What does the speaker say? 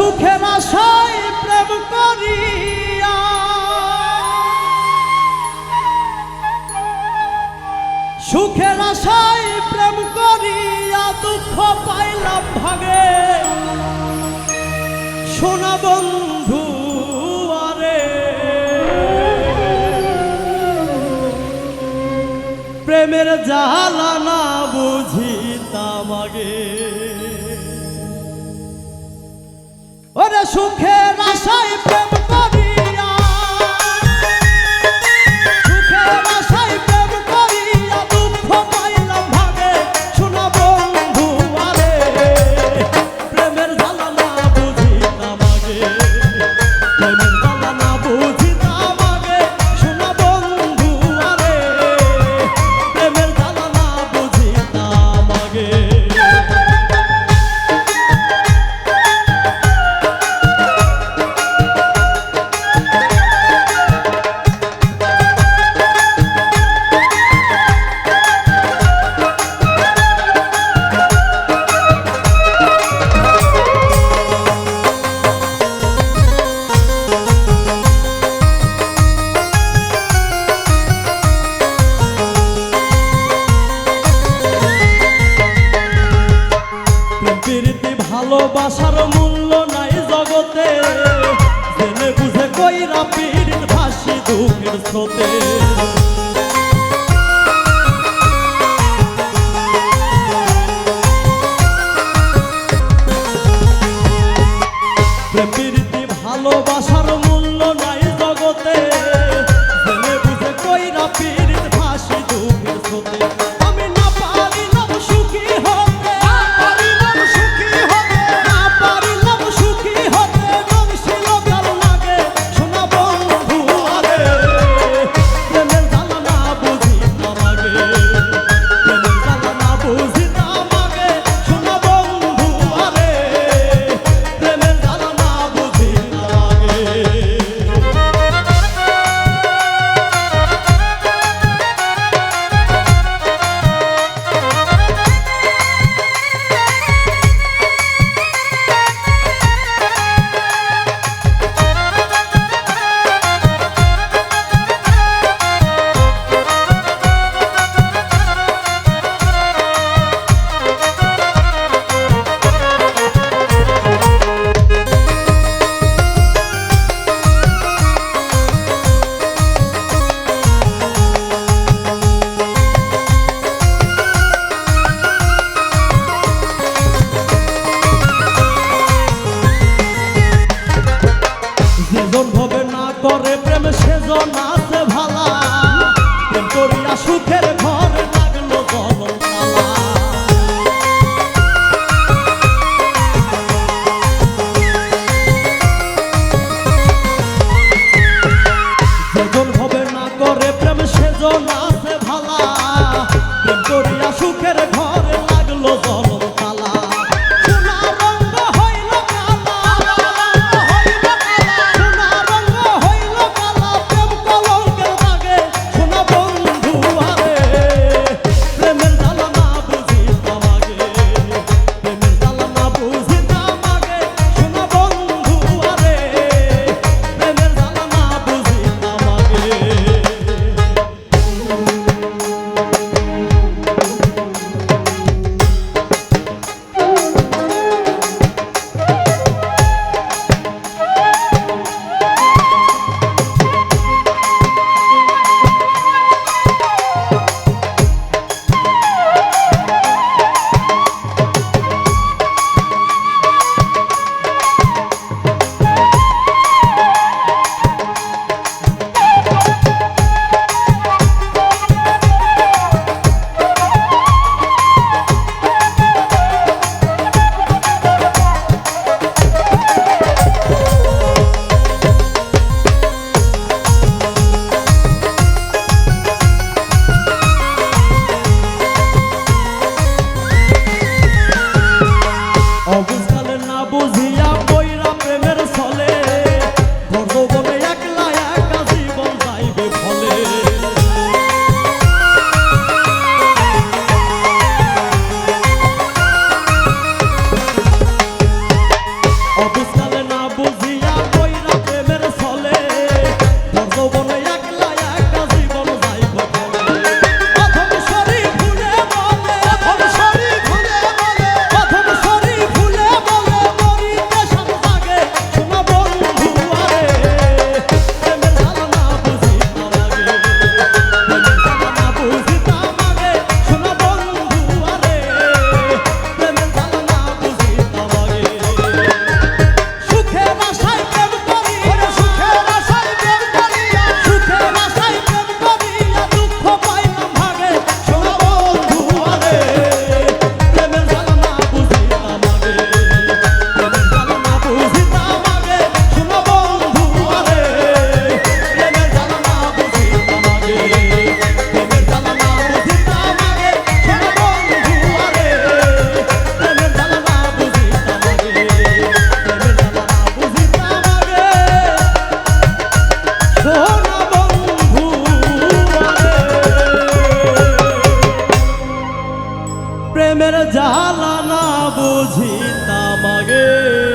সুখে আশায় প্রেম করি সুখে আশায় প্রেম করিয়া দুঃখ পাইলাম ভাগে। শোনা বন্ধু আরে। প্রেমের জালা সুখের আশায় প্রেম স্বপ্নতে মুখের ধর্মবন প্রেমের জ্বালা না বুঝিতাম আগে।